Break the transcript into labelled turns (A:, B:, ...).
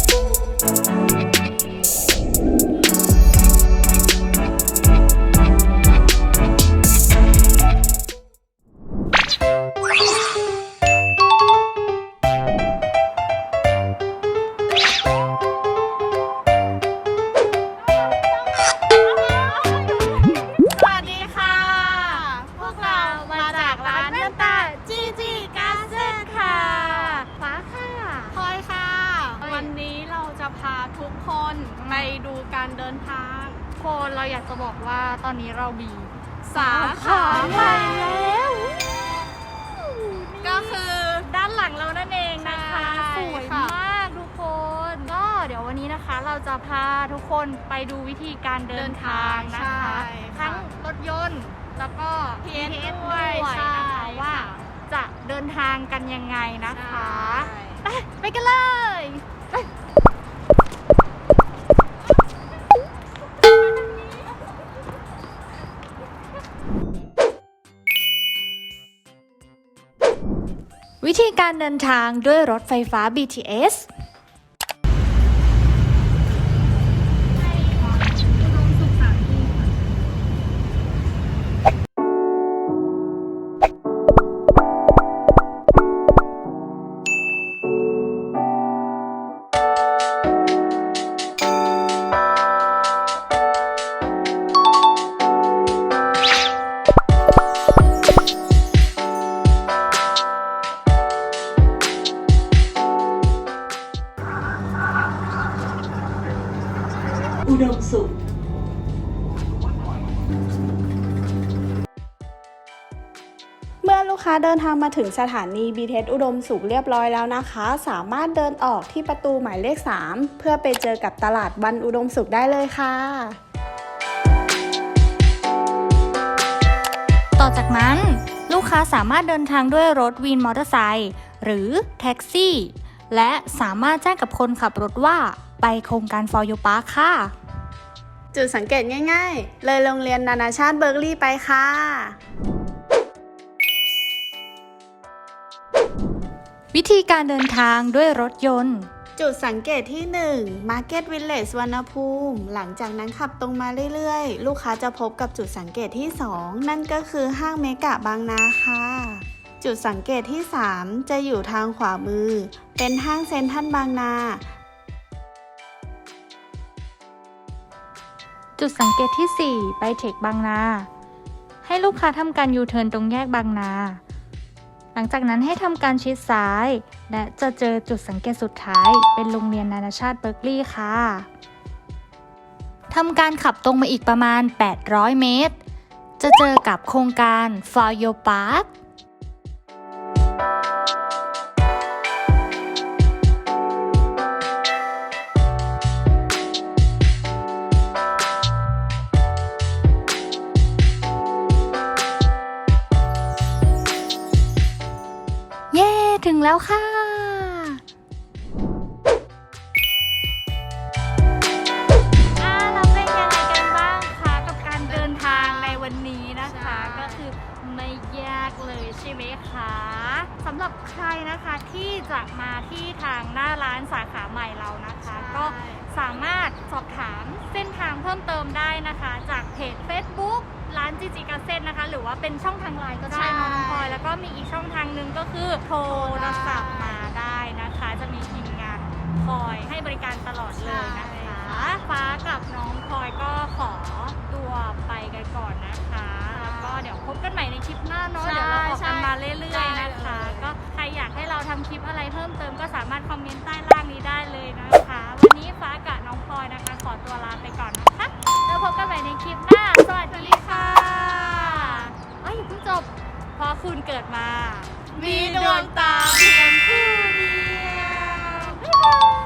A: ส ไปดูการเดินทาง
B: คนเราอยากจะบอกว่าตอนนี้เรามี
A: สาขาใหม่
B: แล้ว
A: ก็คือด้านหลังเรานั่นเองนะคะ
B: สวย
A: ค่ะ
B: มากทุกคน ก็เดี๋ยววันนี้นะคะเราจะพาทุกคนไปดูวิธีการเดินทางนะคะ
A: ใช่ค่ะ
B: ทั้งรถยนต์ แล้วก็
A: PS
B: PS
A: ด้วย
B: ด้วย
A: ใช่
B: นะคะว่า
A: ค่ะ
B: จะเดินทางกันยังไงนะคะ
A: ใช่
B: ไปไปกันเลย วิธีการเดินทางด้วยรถไฟฟ้า BTS
C: อุดมสุข
D: เมื่อลูกค้าเดินทางมาถึงสถานี BTS อุดมสุขเรียบร้อยแล้วนะคะ สามารถเดินออกที่ประตูหมายเลข 3 เพื่อไปเจอกับตลาดวันอุดมสุขได้เลยค่ะ
B: ต่อจากนั้นลูกค้าสามารถเดินทางด้วยรถวินมอเตอร์ไซค์หรือแท็กซี่ และสามารถแจ้งกับคนขับรถว่าไปโครงการ For You Park ค่ะ
D: จุดสังเกตง่ายๆ เลยโรงเรียนนานาชาติเบิร์กลีย์ไปค่ะ
B: วิธีการเดินทางด้วยรถยนต์
D: จุดสังเกตที่ 1 Market Village สวนภูมิ หลังจากนั้นขับตรงมาเรื่อยๆ ลูกค้าจะพบกับจุดสังเกตที่ 2 นั่นก็คือห้างเมกะบางนาค่ะ จุดสังเกตที่ 3 จะอยู่ทางขวามือ เป็นห้างเซ็นทรัลบางนา
B: จุดสังเกตที่ 4 ไปเทคบางนา ให้ลูกค้าทำการยูเทิร์นตรงแยกบางนา หลังจากนั้นให้ทำการชิดซ้าย และจะเจอจุดสังเกตสุดท้าย เป็นโรงเรียนนานาชาติเบิร์กลีย์ค่ะทำการขับตรงมาอีกประมาณ 800 เมตร จะเจอกับโครงการ For Your Park รเดินทางในวันนี้นะคะ
A: ใช่
B: ก็คือไม่ยากเลยใช่ไหมคะสำหรับใครนะคะที่จะมาที่ทางหน้าร้านสาขาใหม่เรานะคะ ก็สามารถสอบถามเส้นทางเพิ่มเติมได้นะคะ จากเพจ Facebook ร้านจิจิกาเซ็นนะคะ หรือว่าเป็นช่องทางไลน์ก็ได้เนอะน้องพลอยแล้วก็มีอีกช่องทางหนึ่งก็คือโทรศัพท์มาได้นะคะ จะมีทีมงานคอยให้บริการตลอดเลยนะคะฟ้ากับน้องพลอยก็ขอตัวไปกันก่อนนะคะ แล้วก็เดี๋ยวพบกันใหม่ในคลิปหน้าเนาะ
A: ใช่
B: เดี๋ยวเราออก
A: ใช่
B: กันมาเรื่อยๆนะคะ
A: ได้เลย
B: ก็ใครอยากให้เราทำคลิปอะไรเพิ่มเติมก็สามารถคอมเมนต์ใต้ล่างนี้ได้เลยนะคะ กิดมา
A: มีดวงตา
B: เพียงคู่เดียวบ๊ายบาย